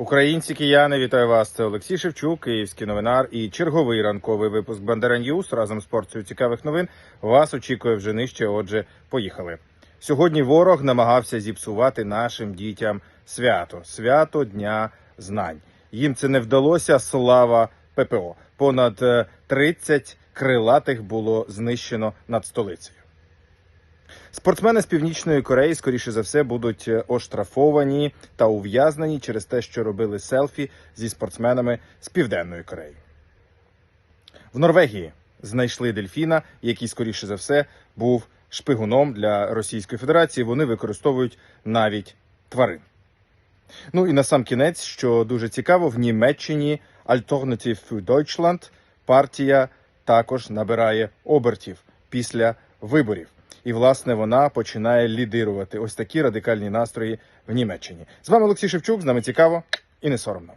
Українці, кияни, вітаю вас. Це Олексій Шевчук, київський новинар і черговий ранковий випуск Бандера Ньюс разом з порцією цікавих новин. Вас очікує вже нижче. Отже, поїхали. Сьогодні ворог намагався зіпсувати нашим дітям свято свято Дня знань. Їм це не вдалося. Слава ППО. Понад е, 30 крилатих було знищено над столицею. Спортсмени з північної Кореї, скоріше за все, будуть е, оштрафовані та ув'язнені через те, що робили селфі зі спортсменами з південної Кореї. В Норвегії знайшли дельфіна, який, скоріше за все, був шпигуном для Російської Федерації. Вони використовують навіть тварин. Ну і на сам кінець, що дуже цікаво, в Німеччині Alternative für Deutschland партія також набирає обертів після виборів. І власне вона починає лідирувати ось такі радикальні настрої в Німеччині. З вами Олексій Шевчук. З нами цікаво і не соромно.